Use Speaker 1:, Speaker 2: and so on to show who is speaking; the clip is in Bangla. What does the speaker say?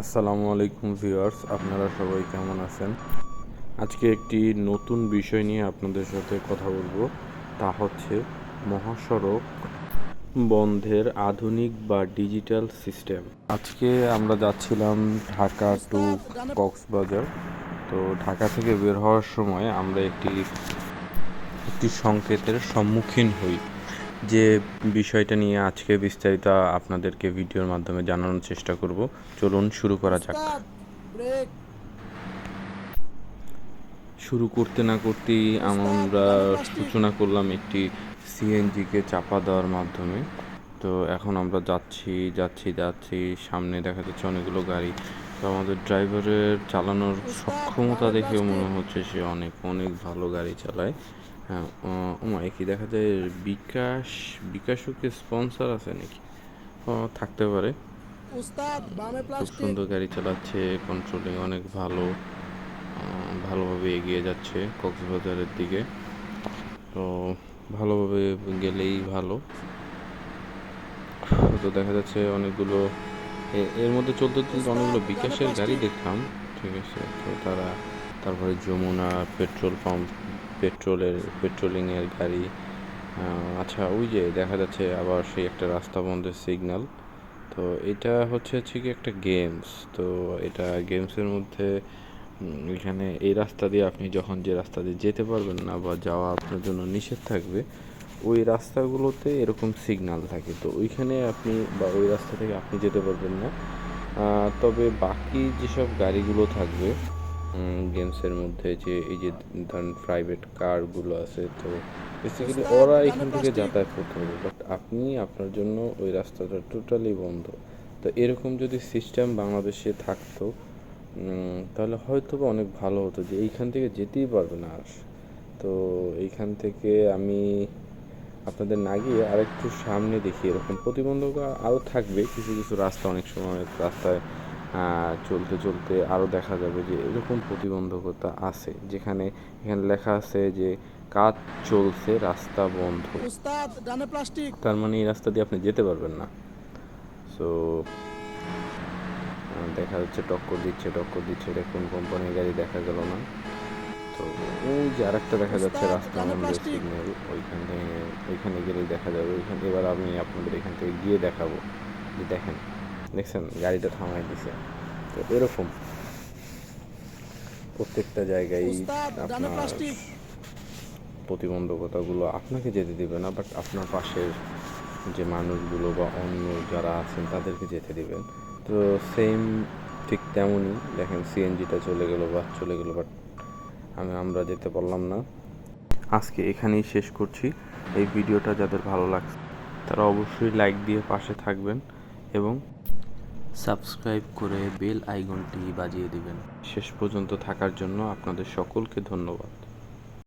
Speaker 1: আসসালামু আলাইকুম ভিউয়ার্স, আপনারা সবাই কেমন আছেন? আজকে একটি নতুন বিষয় নিয়ে আপনাদের সাথে কথা বলব, তা হচ্ছে মহাসড়ক বন্ধের আধুনিক বা ডিজিটাল সিস্টেম। আজকে আমরা যাচ্ছিলাম ঢাকা টু কক্সবাজার। তো ঢাকা থেকে বের হওয়ার সময় আমরা একটি একটি সংকেতের সম্মুখীন হই। যে বিষয়টা নিয়ে আজকে বিস্তারিত আপনাদেরকে ভিডিওর মাধ্যমে জানানোর চেষ্টা করব। চলুন শুরু করা যাক। শুরু করতে না করতেই আমরা সূচনা করলাম একটি সিএনজিকে চাপা দেওয়ার মাধ্যমে। তো এখন আমরা যাচ্ছি যাচ্ছি যাচ্ছি। সামনে দেখা যাচ্ছে অনেকগুলো গাড়ি। তো আমাদের ড্রাইভারের চালানোর সক্ষমতা দেখেও মনে হচ্ছে সে অনেক অনেক ভালো গাড়ি চালায়। হ্যাঁ ওমা কি দেখা যায় বিকাশ বিকাশও কি স্পন্সর আছে নাকি? থাকতে পারে। খুব সুন্দর গাড়ি চালাচ্ছে কন্ট্রোলিং অনেক ভালো ভালোভাবে এগিয়ে যাচ্ছে কক্সবাজারের দিকে। তো ভালোভাবে গেলেই ভালো। তো দেখা যাচ্ছে অনেকগুলো এর মধ্যে চলতে চলতে অনেকগুলো বিকাশের গাড়ি দেখলাম। ঠিক আছে তো তারা তারপরে যমুনা পেট্রোল পাম্প পেট্রোলের, পেট্রোলিংয়ের গাড়ি আচ্ছা ওই যে দেখা যাচ্ছে আবার সেই একটা রাস্তা বন্ধের সিগনাল তো এটা হচ্ছে হচ্ছে কি একটা গেমস তো এটা গেমসের মধ্যে এখানে এই রাস্তা দিয়ে আপনি যখন যে রাস্তা দিয়ে যেতে পারবেন না বা যাওয়া আপনার জন্য নিষেধ থাকবে, ওই রাস্তাগুলোতে এরকম সিগনাল থাকে। তো ওইখানে আপনি বা ওই রাস্তা থেকে আপনি যেতে পারবেন না। তবে বাকি যেসব গাড়িগুলো থাকবে গেমসের মধ্যে যে এই যে ধরেন প্রাইভেট কারগুলো আছে তো বেসিক্যালি ওরা এখান থেকে যাতায়াত করতে হবে বাট আপনি আপনার জন্য ওই রাস্তাটা টোটালি বন্ধ। তো এরকম যদি সিস্টেম বাংলাদেশে থাকতো তাহলে হয়তো বা অনেক ভালো হতো যে এইখান থেকে যেতেই পারবে না আর। তো এইখান থেকে আমি আপনাদের না গিয়ে আরেকটু সামনে দেখি এরকম প্রতিবন্ধক আরও থাকবে। কিছু কিছু রাস্তা অনেক সময় রাস্তায় চলতে চলতে আরও দেখা যাবে যে এরকম প্রতিবন্ধকতা আছে যেখানে এখানে লেখা আছে যে কাজ চলছে রাস্তা বন্ধ।
Speaker 2: প্লাস্টিক।
Speaker 1: তার মানে এই রাস্তা দিয়ে আপনি যেতে পারবেন না। সো দেখা যাচ্ছে টক্কর দিচ্ছে টক্কর দিচ্ছে এটা কোন কোম্পানির গাড়ি দেখা গেল না। তো ওই যে আরেকটা দেখা যাচ্ছে রাস্তা আমাদের সিগন্যাল ওইখান ওইখানে গেলেই দেখা যাবে। ওইখানে এবার আমি আপনাদের এখান থেকে গিয়ে দেখাবো। যে দেখেন দেখছেন গাড়িটা থামাই দিছে। তো এরকম প্রত্যেকটা জায়গায় আপনার প্রতিবন্ধকতাগুলো আপনাকে যেতে দিবে না বাট আপনার পাশের যে মানুষগুলো বা অন্য যারা আছেন তাদেরকে যেতে দিবেন। তো সেম ঠিক তেমনই দেখেন সিএনজিটা চলে গেল বা চলে গেল বাট আমি আমরা যেতে পারলাম না। আজকে এখানেই শেষ করছি। এই ভিডিওটা যাদের ভালো লাগছে তারা অবশ্যই লাইক দিয়ে পাশে থাকবেন এবং
Speaker 3: সাবস্ক্রাইব করে বেল আইকনটি বাজিয়ে দিবেন।
Speaker 1: শেষ পর্যন্ত থাকার জন্য আপনাদের সকলকে ধন্যবাদ।